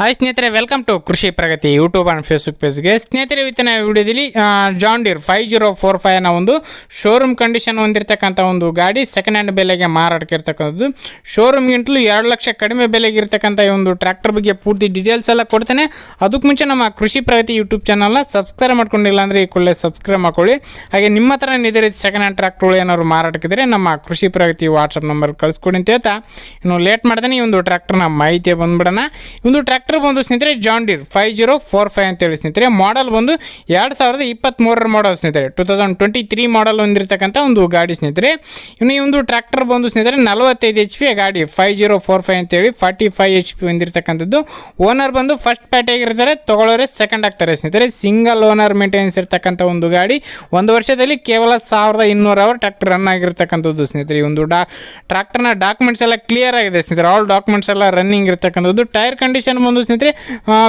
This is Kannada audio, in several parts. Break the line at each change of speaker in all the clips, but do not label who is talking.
ಹಾಯ್ ಸ್ನೇಹಿತರೆ welcome to Krishi Pragati YouTube and Facebook ಪೇಜ್ಗೆ ಸ್ನೇಹಿತರೆ, ಇವತ್ತಿನ ವಿಡಿಯೋದಲ್ಲಿ John Deere five zero four ಫೈವ್ನ ಒಂದು ಶೋರೂಮ್ ಕಂಡೀಷನ್ ಹೊಂದಿರತಕ್ಕಂಥ ಒಂದು ಗಾಡಿ ಸೆಕೆಂಡ್ ಹ್ಯಾಂಡ್ ಬೆಲೆಗೆ ಮಾರಾಟಕ್ಕೆ ಇರ್ತಕ್ಕಂಥದ್ದು. ಶೋರೂಮ್ಗಿಂತಲೂ ಎರಡು ಲಕ್ಷ ಕಡಿಮೆ ಬೆಲೆಗೆ ಇರ್ತಕ್ಕಂಥ ಈ ಒಂದು ಟ್ರ್ಯಾಕ್ಟರ್ ಬಗ್ಗೆ ಪೂರ್ತಿ ಡೀಟೇಲ್ಸ್ ಎಲ್ಲ ಕೊಡ್ತೇನೆ. ಅದಕ್ಕೆ ಮುಂಚೆ ನಮ್ಮ ಕೃಷಿ ಪ್ರಗತಿ ಯೂಟ್ಯೂಬ್ ಚಾನಲ್ನ ಸಬ್ಸ್ಕ್ರೈಬ್ ಮಾಡ್ಕೊಂಡಿಲ್ಲ ಅಂದರೆ ಈ ಕೂಡಲೇ ಸಬ್ಸ್ಕ್ರೈಬ್ ಮಾಡ್ಕೊಳ್ಳಿ. ಹಾಗೆ ನಿಮ್ಮ ಹತ್ರ ಇದೇ ರೀತಿ ಸೆಕೆಂಡ್ ಹ್ಯಾಂಡ್ ಟ್ರ್ಯಾಕ್ಟರ್ಗಳು ಏನಾದ್ರು ಮಾರಾಟಕ್ಕಿದ್ರೆ ನಮ್ಮ ಕೃಷಿ ಪ್ರಗತಿ ವಾಟ್ಸಪ್ ನಂಬರ್ ಕಳಿಸ್ಕೊಡಿ ಅಂತ ಹೇಳ್ತಾ. ಇನ್ನು ಲೇಟ್ ಮಾಡ್ದೇನೆ ಈ ಒಂದು ಟ್ರ್ಯಾಕ್ಟರ್ನ ಮಾಹಿತಿ ಬಂದ್ಬಿಡೋಣ. ಒಂದು ಟ್ರ್ಯಾಕ್ಟರ್ ಬಂದು ಸ್ನೇಹಿತರೆ John Deere five zero four five ಅಂತೇಳಿ ಸ್ನೇಹಿತರೆ ಮಾಡಲ್ ಬಂದು ಎರಡು ಸಾವಿರದ ಇಪ್ಪತ್ತ್ಮೂರರ ಮಾಡಲ್ ಸ್ನೇಹಿತರೆ. Two thousand twenty three model ಹೊಂದಿರತಕ್ಕಂಥ ಒಂದು ಗಾಡಿ ಸ್ನೇಹಿತರೆ. ಇನ್ನು ಈ ಒಂದು ಟ್ರ್ಯಾಕ್ಟರ್ ಬಂದು ಸ್ನೇಹಿತರೆ, ನಲವತ್ತೈದು ಎಚ್ ಪಿ ಗಾಡಿ ಫೈವ್ ಜೀರೋ ಫೋರ್ ಫೈವ್ ಅಂತೇಳಿ ಫಾರ್ಟಿ ಫೈವ್ ಎಚ್ ಪಿ ಹೊಂದಿರತಕ್ಕಂಥದ್ದು ಓನರ್ ಬಂದು ಫಸ್ಟ್ ಪ್ಯಾಟಿಯಾಗಿರ್ತಾರೆ ತೊಗೊಳ್ಳೋರೆ ಸೆಕೆಂಡ್ ಆಗ್ತಾರೆ ಸ್ನೇಹಿತರೆ. ಸಿಂಗಲ್ ಓನರ್ ಮೇಂಟೆನೆನ್ಸ್ ಇರ್ತಕ್ಕಂಥ ಒಂದು ಗಾಡಿ. ಒಂದು ವರ್ಷದಲ್ಲಿ ಕೇವಲ ಸಾವಿರದ ಇನ್ನೂರು ಅವರ್ ಟ್ರ್ಯಾಕ್ಟರ್ ರನ್ ಆಗಿರ್ತಕ್ಕಂಥದ್ದು ಸ್ನೇಹಿತರೆ. ಈ ಒಂದು ಡಾ ಟ್ರ್ಯಾಕ್ಟರ್ನ ಡಾಕ್ಯುಮೆಂಟ್ಸ್ ಎಲ್ಲ ಕ್ಲಿಯರ್ ಆಗಿದೆ ಸ್ನೇಹಿತರೆ. ಆಲ್ ಡಾಕ್ಯುಮೆಂಟ್ಸ್ ಎಲ್ಲ ರನ್ನಿಂಗ್ ಇರ್ತಕ್ಕಂಥದ್ದು. ಟೈರ್ ಕಂಡೀಷನ್ ಬಂದು ಸ್ನೇಹಿತರೆ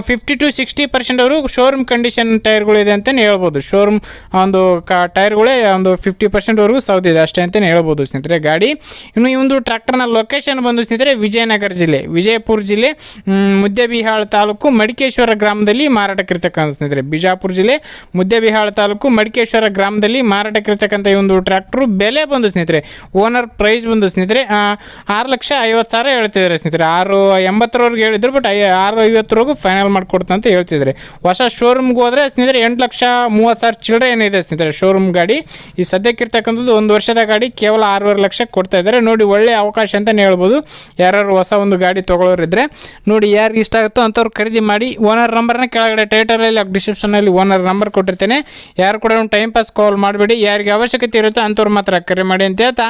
ಫಿಫ್ಟಿ ಟು ಸಿಕ್ಸ್ಟಿ ಪರ್ಸೆಂಟ್ ಅವರು ಶೋರೂಮ್ ಕಂಡೀಷನ್ ಟೈರ್ಗಳಿದೆ ಅಂತಲೇ ಹೇಳ್ಬೋದು. ಶೋರೂಮ್ ಒಂದು ಕ ಟೈರ್ಗಳೇ ಒಂದು ಫಿಫ್ಟಿ ಪರ್ಸೆಂಟ್ವರೆಗೂ ಸೌದಿದೆ ಅಷ್ಟೇ ಅಂತಲೇ ಹೇಳ್ಬೋದು ಸ್ನೇಹಿತರೆ. ಗಾಡಿ, ಇನ್ನು ಈ ಒಂದು ಟ್ರ್ಯಾಕ್ಟರ್ನ ಲೊಕೇಶನ್ ಬಂದು ಸ್ನೇಹಿತರೆ, ವಿಜಯನಗರ ಜಿಲ್ಲೆ, ವಿಜಯಪುರ ಜಿಲ್ಲೆ ಮುದ್ದೆಬಿಹಾಳ್ ತಾಲೂಕು ಮಡಿಕೇಶ್ವರ ಗ್ರಾಮದಲ್ಲಿ ಮಾರಾಟಕ್ಕಿರ್ತಕ್ಕಂಥ ಸ್ನೇಹಿತರೆ. ಬಿಜಾಪುರ ಜಿಲ್ಲೆ, ಮುದ್ದೆಬಿಹಾಳ ತಾಲೂಕು ಮಡಿಕೇಶ್ವರ ಗ್ರಾಮದಲ್ಲಿ ಮಾರಾಟಕ್ಕಿರ್ತಕ್ಕಂಥ ಈ ಒಂದು ಟ್ರ್ಯಾಕ್ಟ್ರು ಬೆಲೆ ಬಂದು ಸ್ನೇಹಿತರೆ ಓನರ್ ಪ್ರೈಸ್ ಬಂದು ಸ್ನೇಹಿತರೆ ಆರು ಲಕ್ಷ ಐವತ್ತು ಸಾವಿರ ಹೇಳ್ತಿದ್ದಾರೆ ಸ್ನೇಹಿತರೆ. ಆರು, ಎಂಬತ್ತರವರೆಗೆ ಹೇಳಿದ್ರು ಬಟ್ ಐ ಆರು ಐವತ್ತರವರೆಗೂ ಫೈನಲ್ ಮಾಡಿಕೊಡ್ತಾ ಅಂತ ಹೇಳ್ತಿದ್ದಾರೆ. ಹೊಸ ಶೋರೂಮ್ಗೆ ಹೋದರೆ ಸ್ನೇಹಿತರೆ ಎಂಟು ಲಕ್ಷ ಮೂವತ್ತು ಸಾವಿರ ಚಿಲ್ಲರೆ ಏನಿದೆ ಸ್ನೇಹಿತರೆ ಶೋರೂಮ್ ಗಾಡಿ. ಈ ಸದ್ಯಕ್ಕಿರ್ತಕ್ಕಂಥದ್ದು ಒಂದು ವರ್ಷದ ಗಾಡಿ ಕೇವಲ ಆರೂವರೆ ಲಕ್ಷ ಕೊಡ್ತಾ ಇದ್ದಾರೆ. ನೋಡಿ ಒಳ್ಳೆಯ ಅವಕಾಶ ಅಂತಲೇ ಹೇಳ್ಬೋದು. ಯಾರು ಹೊಸ ಒಂದು ಗಾಡಿ ತೊಗೊಳೋರಿದ್ರೆ ನೋಡಿ ಯಾರಿಗೆ ಇಷ್ಟ ಆಗುತ್ತೋ ಅಂಥವ್ರು ಖರೀದಿ ಮಾಡಿ ಓನರ್ ನಂಬರ್ನ ಕೆಳಗಡೆ ಟೈಟಲಲ್ಲಿ ಡಿಸ್ಕ್ರಿಪ್ಷನಲ್ಲಿ ಓನರ್ ನಂಬರ್ ಕೊಟ್ಟಿರ್ತೇನೆ. ಯಾರು ಕೂಡ ಒಂದು ಟೈಮ್ ಪಾಸ್ ಕಾಲ್ ಮಾಡಬೇಡಿ. ಯಾರಿಗೆ ಅವಶ್ಯಕತೆ ಇರುತ್ತೋ ಅಂಥವ್ರು ಮಾತ್ರ ಕರೆ ಮಾಡಿ ಅಂತ ಹೇಳ್ತಾ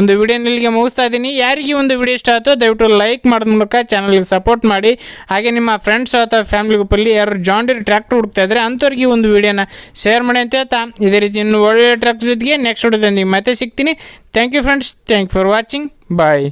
ಒಂದು ವಿಡಿಯೋನಲ್ಲಿಗೆ ಮುಗಿಸ್ತಾ ಇದ್ದೀನಿ. ಯಾರಿಗೆ ಒಂದು ವಿಡಿಯೋ ಇಷ್ಟ ಆಯಿತು ದಯವಿಟ್ಟು ಲೈಕ್ ಮಾಡೋದ್ರ ಮೂಲಕ ಚಾನಲ್ಗೆ ಸಪೋರ್ಟ್ ಮಾಡಿ. ಹಾಗೆ ನಿಮ್ಮ ಫ್ರೆಂಡ್ಸ್ ಅಥವಾ ಫ್ಯಾಮಿಲಿ ಗ್ರೂಪಲ್ಲಿ ಯಾರು ಜಾಂಡಿರ್ ಟ್ರ್ಯಾಕ್ಟರ್ ಹುಡುಕ್ತಾ ಇದ್ದಾರೆ ಅಂಥವ್ರಿಗೆ ಒಂದು ವಿಡಿಯೋನ ಶೇರ್ ಮಾಡಿ ಅಂತ ಹೇಳ್ತಾ. ಇದೇ ರೀತಿ ಇನ್ನು ಒಳ್ಳೆ ಟ್ರ್ಯಾಕ್ಟರ್ ಜೊತೆಗೆ ನೆಕ್ಸ್ಟ್ ವಿಡಿಯೋದಲ್ಲಿ ಮತ್ತೆ ಸಿಗ್ತೀನಿ. Thank you friends thank for watching bye